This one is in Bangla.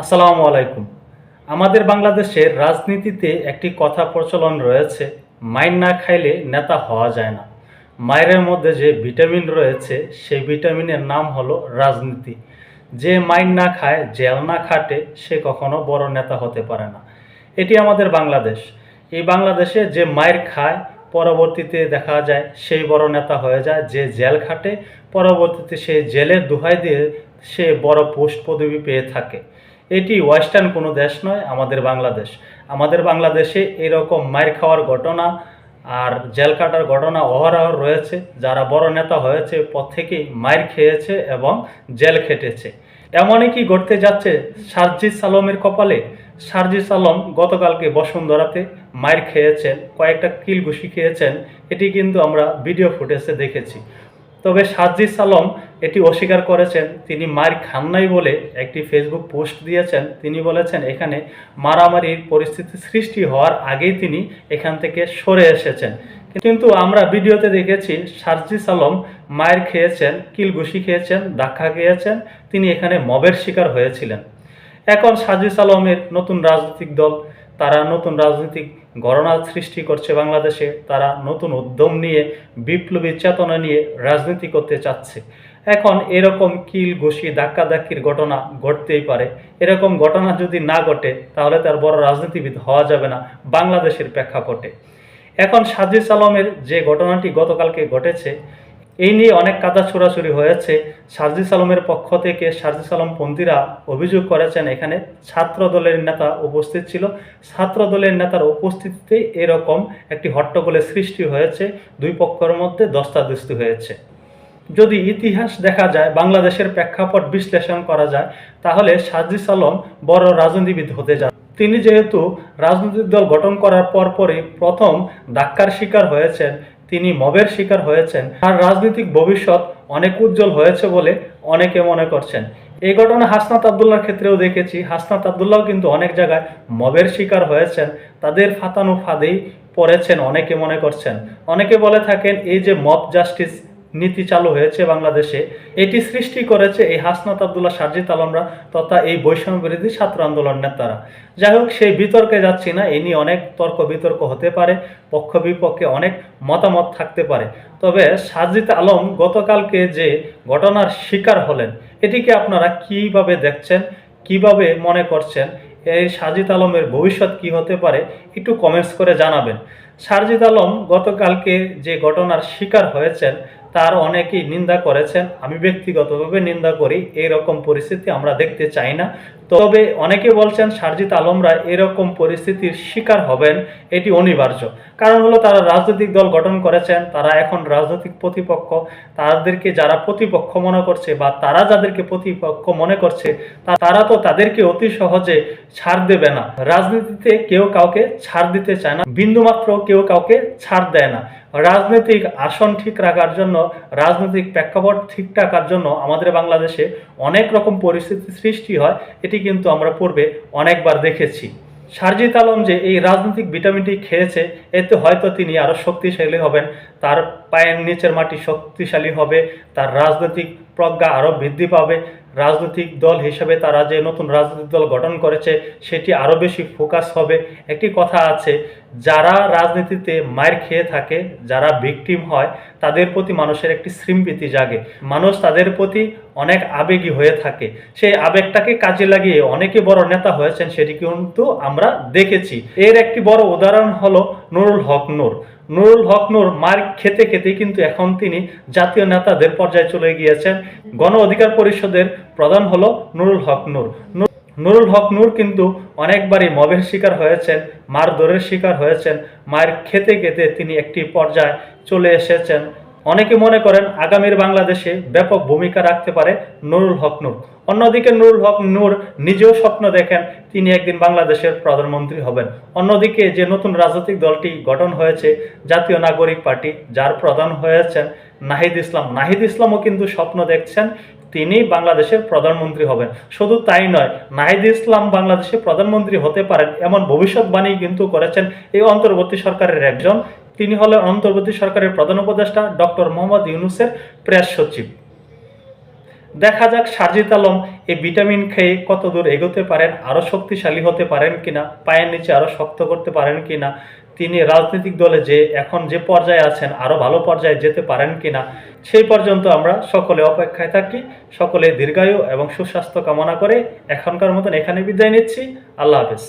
আসসালামু আলাইকুম। আমাদের বাংলাদেশের রাজনীতিতে একটি কথা প্রচলন রয়েছে মাইন না খাইলে নেতা হওয়া যায় না। মায়ের মধ্যে যে ভিটামিন রয়েছে, সেই ভিটামিনের নাম হলো রাজনীতি। যে মাইন না খায়, জেল না খাটে, সে কখনো বড় নেতা হতে পারে না। এটি আমাদের বাংলাদেশ। এই বাংলাদেশে যে মায়ের খায়, পরবর্তীতে দেখা যায় সেই বড় নেতা হয়ে যায় যে জেল খাটে, পরবর্তীতে সে জেলের দোহাই দিয়ে সে বড় পোস্ট পদবি পেয়ে থাকে। এটি ওয়েস্টার্ন কোনো দেশ নয়, আমাদের বাংলাদেশ। আমাদের বাংলাদেশে এরকম মায়ের খাওয়ার ঘটনা আর জেল কাটার ঘটনা অহরহ রয়েছে, যারা বড় নেতা হয়েছে পর থেকেই মায়ের খেয়েছে এবং জেল খেটেছে। এমনই কি ঘটতে যাচ্ছে সার্জিস সালমের কপালে? সার্জিস আলম গতকালকে বসুন্ধরাতে মায়ের খেয়েছেন, কয়েকটা কিল ঘুষি খেয়েছেন, এটি কিন্তু আমরা ভিডিও ফুটেজে দেখেছি। তবে সাজিদ আলম এটি অস্বীকার করেছেন তিনি মার খান নাই বলে একটি ফেসবুক পোস্ট দিয়েছেন। তিনি বলেছেন, এখানে মারামারির পরিস্থিতি সৃষ্টি হওয়ার আগেই তিনি এখান থেকে সরে এসেছেন। কিন্তু আমরা ভিডিওতে দেখেছি, সার্জিস আলম মায়ের খেয়েছেন, কিলঘুষি খেয়েছেন, ধাক্কা খেয়েছেন, তিনি এখানে মবের শিকার হয়েছিলেন। এখন সাজিস আলমের নতুন রাজনৈতিক দল, তারা নতুন রাজনৈতিক গণনা সৃষ্টি করছে বাংলাদেশে, তারা নতুন উদ্যম নিয়ে, বিপ্লবী চেতনা নিয়ে রাজনীতি করতে চাচ্ছে। এখন এরকম কিল ঘুষি, ধাক্কাধাক্কির ঘটনা ঘটতেই পারে। এরকম ঘটনা যদি না ঘটে, তাহলে তার বড় রাজনীতিবিদ হওয়া যাবে না বাংলাদেশের প্রেক্ষাপটে। এখন সাজিস আলমের যে ঘটনাটি গতকালকে ঘটেছে, এই নিয়ে অনেক কাদা ছোড়াছুরি হয়েছে। সার্জিস আলমের পক্ষ থেকে সার্জিস আলম পন্থীরা অভিযোগ করেছেন, এখানে ছাত্র দলের নেতা উপস্থিত ছিল। ছাত্র দলের নেতার উপস্থিতিতে এরকম একটি হট্টগোলের সৃষ্টি হয়েছে। দুই পক্ষের মধ্যে দস্তাদস্তি হয়েছে। যদি ইতিহাস দেখা যায়, বাংলাদেশের প্রেক্ষাপট বিশ্লেষণ করা যায়, তাহলে সাজিস আলম বড় রাজনীতিবিদ হতে যান। তিনি যেহেতু রাজনৈতিক দল গঠন করার পরপরই প্রথম ধাক্কার শিকার হয়েছেন, তিনি মবের শিকার হয়েছেন আর রাজনৈতিক ভবিষ্যৎ অনেক উজ্জ্বল হয়েছে বলে অনেকে মনে করছেন। এই ঘটনা হাসনাত আবদুল্লার ক্ষেত্রেও দেখেছি। হাসনাত আবদুল্লাহ কিন্তু অনেক জায়গায় মবের শিকার হয়েছেন। তাদের ফাতানো ফাঁদেই পড়েছেন অনেকে মনে করছেন। অনেকে বলে থাকেন, এই যে মব জাস্টিস নীতি চালু হয়েছে বাংলাদেশে। এটি সৃষ্টি করেছে এই হাসনাত আবদুল্লাহ সার্জিত আলমরা তথা এই বৈষম্য বিরোধী ছাত্র আন্দোলন নেতারা। যাই হোক, সেই বিতর্কে যাচ্ছি না, এ নিয়ে অনেক তর্ক বিতর্ক হতে পারে, পক্ষ বিপক্ষে অনেক মতামত থাকতে পারে। তবে সাজিদ আলম গতকালকে যে ঘটনার শিকার হলেন, এটিকে আপনারা কীভাবে দেখছেন, কীভাবে মনে করছেন, এই সাজিদ আলমের ভবিষ্যৎ কি হতে পারে, একটু কমেন্টস করে জানাবেন। সারজিদ আলম গতকালকে যে ঘটনার শিকার হয়েছেন তার অনেকেই নিন্দা করেছেন। আমি ব্যক্তিগতভাবে নিন্দা করি, এরকম পরিস্থিতি আমরা দেখতে চাই না। তবে অনেকে বলছেন, সারজিৎ আলমরা এরকম পরিস্থিতির শিকার হবেন, এটি অনিবার্য। কারণ হলো, তারা রাজনৈতিক দল গঠন করেছেন, তারা এখন রাজনৈতিক প্রতিপক্ষ। তাদেরকে যারা প্রতিপক্ষ মনে করছে বা তারা যাদেরকে প্রতিপক্ষ মনে করছে তারা তো তাদেরকে অতি সহজে ছাড় দেবে না। রাজনীতিতে কেউ কাউকে ছাড় দিতে চায় না। বিন্দুমাত্র কেউ কাউকে ছাড় দেয় না। রাজনৈতিক আসন ঠিক রাখার জন্য, রাজনৈতিক প্রেক্ষাপট ঠিক রাখার জন্য আমাদের বাংলাদেশে অনেক রকম পরিস্থিতি সৃষ্টি হয়, এটি কিন্তু আমরা পূর্বে অনেকবার দেখেছি। সারজিৎ আলম যে এই রাজনৈতিক ভিটামিনটি খেয়েছে, এতে হয়তো তিনি আরও শক্তিশালী হবেন, তার পায়ের নিচের মাটি শক্তিশালী হবে, তার রাজনৈতিক প্রজ্ঞা আরও বৃদ্ধি পাবে রাজনৈতিক দল হিসেবে তারা যে নতুন রাজনৈতিক দল গঠন করেছে, সেটি আরও বেশি ফোকাস হবে। একটি কথা আছে, যারা রাজনীতিতে মায়ের খেয়ে থাকে, যারা ভিকটিম হয়, তাদের প্রতি মানুষের একটি স্মৃতি জাগে। মানুষ তাদের প্রতি অনেক আবেগী হয়ে থাকে। সেই আবেগটাকে কাজে লাগিয়ে অনেকে বড় নেতা হয়েছেন, সেটি কিন্তু আমরা দেখেছি। এর একটি বড় উদাহরণ হলো নুরুল হক নূর। নুরুল হক নুর মার খেতে খেতে কিন্তু এখন তিনি জাতীয় নেতাদের পর্যায়ে চলে গিয়েছেন। গণ অধিকার পরিষদের প্রধান হলো নুরুল হক নুর। নূর- নুরুল হক নূর কিন্তু অনেকবারই মবের শিকার হয়েছেন, মারধরের শিকার হয়েছেন। মায়ের খেতে খেতে তিনি একটি পর্যায়ে চলে এসেছেন। অনেকে মনে করেন আগামীর বাংলাদেশে ব্যাপক ভূমিকা রাখতে পারে নুরুল হক নূর। অন্যদিকে নুরুল হক নূর নিজেও স্বপ্ন দেখেন তিনি একদিন বাংলাদেশের প্রধানমন্ত্রী হবেন। অন্যদিকে যে নতুন রাজনৈতিক দলটি গঠন হয়েছে, জাতীয় নাগরিক পার্টি, যার প্রধান হয়েছেন নাহিদ ইসলাম। নাহিদ ইসলামও কিন্তু স্বপ্ন দেখছেন তিনি বাংলাদেশের প্রধানমন্ত্রী হবেন। শুধু তাই নয়, নাহিদ ইসলাম বাংলাদেশের প্রধানমন্ত্রী হতে পারেন এমন ভবিষ্যৎবাণী কিন্তু করেছেন এই অন্তর্বর্তী সরকারের একজন তিনি হলেন অন্তর্বর্তী সরকারের প্রধান উপদেষ্টা ডক্টর মোহাম্মদ ইউনুসের প্রেস সচিব। দেখা যাক সারজিত আলম এই ভিটামিন খেয়ে কত দূর এগোতে পারেন, আরও শক্তিশালী হতে পারেন কিনা, পায়ের নিচে আরও শক্ত করতে পারেন কিনা, তিনি রাজনৈতিক দলে যে এখন যে পর্যায়ে আছেন, আরও ভালো পর্যায়ে যেতে পারেন কিনা, সেই পর্যন্ত আমরা সকলে অপেক্ষায় থাকি, সকলে দীর্ঘায়ু এবং সুস্বাস্থ্য কামনা করে এখনকার মতন এখানে বিদায় নিচ্ছি। আল্লাহ হাফেজ।